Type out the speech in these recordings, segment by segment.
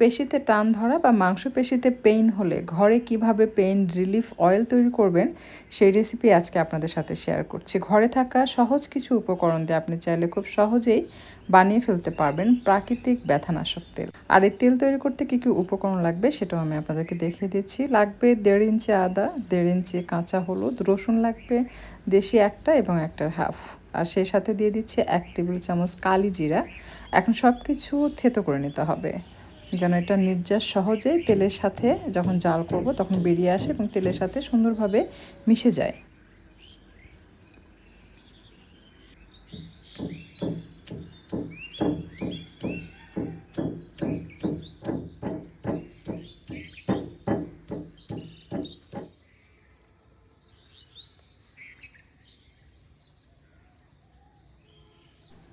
পেশিতে টান ধরা বা মাংসপেশিতে পেইন হলে ঘরে কীভাবে পেইন রিলিফ অয়েল তৈরি করবেন, সেই রেসিপি আজকে আপনাদের সাথে শেয়ার করছি। ঘরে থাকা সহজ কিছু উপকরণ দিয়ে আপনি চাইলে খুব সহজেই বানিয়ে ফেলতে পারবেন প্রাকৃতিক ব্যথানাশক তেল। আর এই তেল তৈরি করতে কী কী উপকরণ লাগবে সেটাও আমি আপনাদেরকে দেখিয়ে দিচ্ছি। লাগবে দেড় ইঞ্চি আদা, দেড় ইঞ্চি কাঁচা হলুদ, রসুন লাগবে দেশি একটা এবং একটার হাফ আর সেই সাথে দিয়ে দিচ্ছি এক টেবিল চামচ কালি জিরা। এখন সব কিছু থেতো করে নিতে হবে। যেন এটা নির্যাস সহজে তেলের সাথে যখন জাল করব তখন বেরিয়ে আসে এবং তেলের সাথে সুন্দরভাবে মিশে যায়।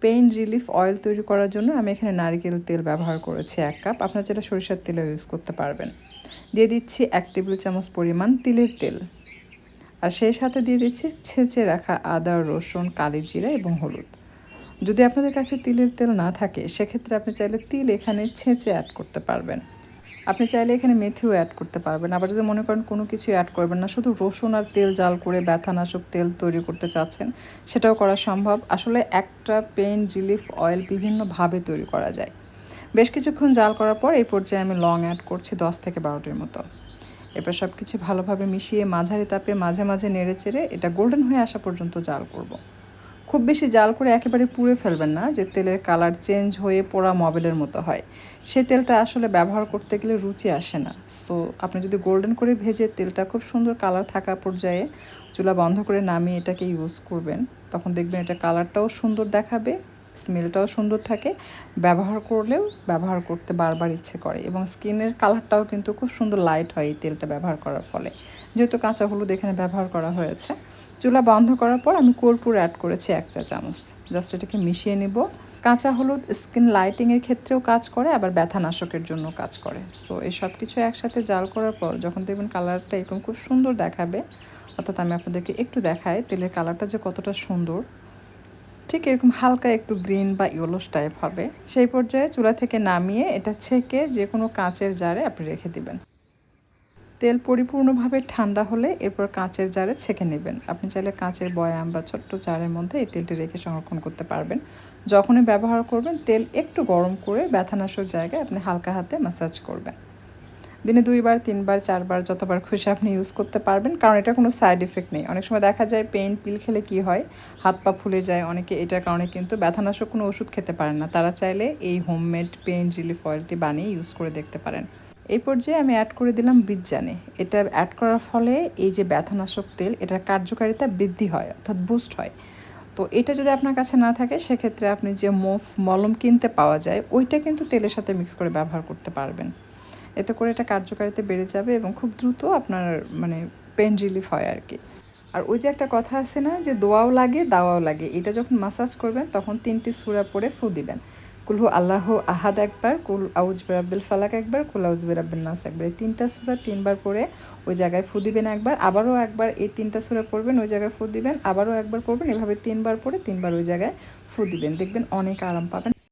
পেইন রিলিফ অয়েল তৈরি করার জন্য আমি এখানে নারিকেল তেল ব্যবহার করেছি এক কাপ। আপনার যেটা সরিষার তেলও ইউজ করতে পারবেন। দিয়ে দিচ্ছি এক টেবিল চামচ পরিমাণ তিলের তেল। আর সেই সাথে দিয়ে দিচ্ছি ছেঁচে রাখা আদা, রসুন, কালি জিরা এবং হলুদ। যদি আপনাদের কাছে তিলের তেল না থাকে, সেক্ষেত্রে আপনি চাইলে তিল এখানে ছেঁচে অ্যাড করতে পারবেন। আপনি চাইলে এখানে মেথিও অ্যাড করতে পারবেন। আবার যদি মনে করেন কোনো কিছু অ্যাড করবেন না, শুধু রসুন আর তেল জাল করে ব্যথানাশক তেল তৈরি করতে চাচ্ছেন, সেটাও করা সম্ভব। আসলে একটা পেন রিলিফ অয়েল বিভিন্নভাবে তৈরি করা যায়। বেশ কিছুক্ষণ জাল করার পর এই পর্যায়ে আমি লং অ্যাড করছি দশ থেকে বারোটির মতো। এরপর সব কিছু ভালোভাবে মিশিয়ে মাঝারি তাপে মাঝে মাঝে নেড়ে চেড়ে এটা গোল্ডেন হয়ে আসা পর্যন্ত জাল করব। খুব বেশি জাল করে একেবারে পুড়ে ফেলবেন না, যে তেলের কালার চেঞ্জ হয়ে পোড়া মবেলের মতো হয়। সে তেলটা আসলে ব্যবহার করতে গেলে রুচি আসে না। সো, আপনি যদি গোল্ডেন করে ভেজে তেলটা খুব সুন্দর কালার থাকা পর্যায়ে চুলা বন্ধ করে নামিয়ে এটাকে ইউজ করবেন, তখন দেখবেন এটা কালারটাও সুন্দর দেখাবে স্মেলটাও সুন্দর থাকে। ব্যবহার করলেও ব্যবহার করতে বারবার ইচ্ছে করে এবং স্কিনের কালারটাও কিন্তু খুব সুন্দর লাইট হয় এই তেলটা ব্যবহার করার ফলে। যেহেতু কাঁচা হলুদ এখানে ব্যবহার করা হয়েছে। চুলা বন্ধ করার পর আমি কর্পূর অ্যাড করেছি এক চা চামচ। জাস্ট এটাকে মিশিয়ে নিব। কাঁচা হলুদ স্কিন লাইটিংয়ের ক্ষেত্রেও কাজ করে, আবার ব্যথানাশকের জন্য কাজ করে। সো এই সব কিছু একসাথে জাল করার পর যখন দেখবেন কালারটা এরকম খুব সুন্দর দেখাবে, অর্থাৎ আমি আপনাদেরকে একটু দেখাই, তেলের কালারটা যে কতটা সুন্দর। ঠিক এরকম হালকা একটু গ্রিন বা ইয়েলোস টাইপ হবে। সেই পর্যায়ে চুলা থেকে নামিয়ে এটা ছেঁকে যে কোনো কাঁচের জারে আপনি রেখে দিবেন। তেল পরিপূর্ণভাবে ঠান্ডা হলে এরপর কাঁচের জারে ছেঁকে নেবেন। আপনি চাইলে কাঁচের বয়াম বা ছোট্ট জারের মধ্যে এই তেলটি রেখে সংরক্ষণ করতে পারবেন। যখনই ব্যবহার করবেন, তেল একটু গরম করে ব্যথানাশক জায়গায় আপনি হালকা হাতে ম্যাসাজ করবেন। দিনে দুইবার, তিনবার, চারবার, যতবার খুশি আপনি ইউজ করতে পারবেন। কারণ এটা কোনো সাইড এফেক্ট নেই। অনেক সময় দেখা যায় পেইন পিল খেলে কি হয়? হাত পা ফুলে যায়। অনেকে এটার কারণে কিন্তু ব্যথানাশক কোনো ওষুধ খেতে পারেন না। তারা চাইলে এই হোমমেড পেইন রিলিফ অয়েলটি বানিয়ে ইউজ করে দেখতে পারেন। এই পর্যায়ে আমি অ্যাড করে দিলাম বীজজানে। এটা অ্যাড করার ফলে এই যে ব্যথানাশক তেল, এটার কার্যকারিতা বৃদ্ধি হয়, অর্থাৎ বুস্ট হয়। তো এটা যদি আপনার কাছে না থাকে, সেক্ষেত্রে আপনি যে মোফ মলম কিনতে পাওয়া যায়, ওইটা কিন্তু তেলের সাথে মিক্স করে ব্যবহার করতে পারবেন। এতে করে এটা কার্যকারিতা বেড়ে যাবে এবং খুব দ্রুত আপনার মানে পেন রিলিফ হয় আর কি। আর ওই যে একটা কথা আছে না যে দোয়াও লাগে, দাওয়াও লাগে, এটা যখন মাসাজ করবেন তখন তিনটি সুরা পরে ফু দিবেন। কুলহু আল্লাহ আহাদ একবার, কুল আউজ বেরাব্বিল ফালাক একবার, কুল আউজ বেরাব্বিল নাস একবার। এই তিনটা সুরা তিনবার পরে ওই জায়গায় ফু দিবেন একবার, আবারও একবার এই তিনটা সুরা পড়বেন ওই জায়গায় ফু দিবেন, আবারও একবার পড়বেন, এভাবে তিনবার পরে তিনবার ওই জায়গায় ফু দিবেন। দেখবেন অনেক আরাম পাবেন।